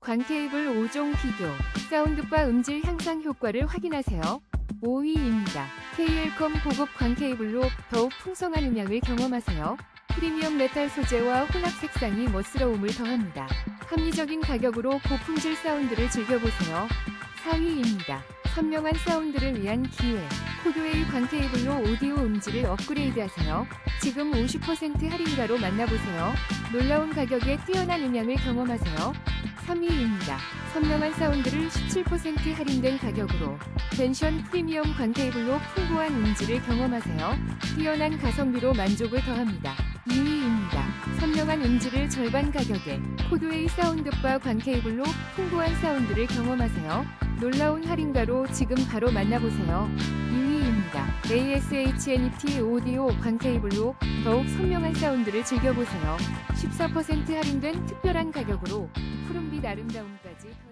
광케이블 5종 비교, 사운드바 음질 향상 효과를 확인하세요. 5위입니다. KL컴 고급 광케이블로 더욱 풍성한 음향을 경험하세요. 프리미엄 메탈 소재와 혼합 색상이 멋스러움을 더합니다. 합리적인 가격으로 고품질 사운드를 즐겨보세요. 4위입니다. 선명한 사운드를 위한 기회. 코드웨이 광케이블로 오디오 음질을 업그레이드하세요. 지금 50% 할인가로 만나보세요. 놀라운 가격에 뛰어난 음향을 경험하세요. 3위입니다. 선명한 사운드를 17% 할인된 가격으로 벤션 프리미엄 광케이블로 풍부한 음질을 경험하세요. 뛰어난 가성비로 만족을 더합니다. 2위입니다. 선명한 음질을 절반 가격에 코드웨이 사운드바 광케이블로 풍부한 사운드를 경험하세요. 놀라운 할인가로 지금 바로 만나보세요. 2위입니다. ASHNET 오디오 광케이블로 더욱 선명한 사운드를 즐겨보세요. 14% 할인된 특별한 가격으로 푸른빛 아름다움까지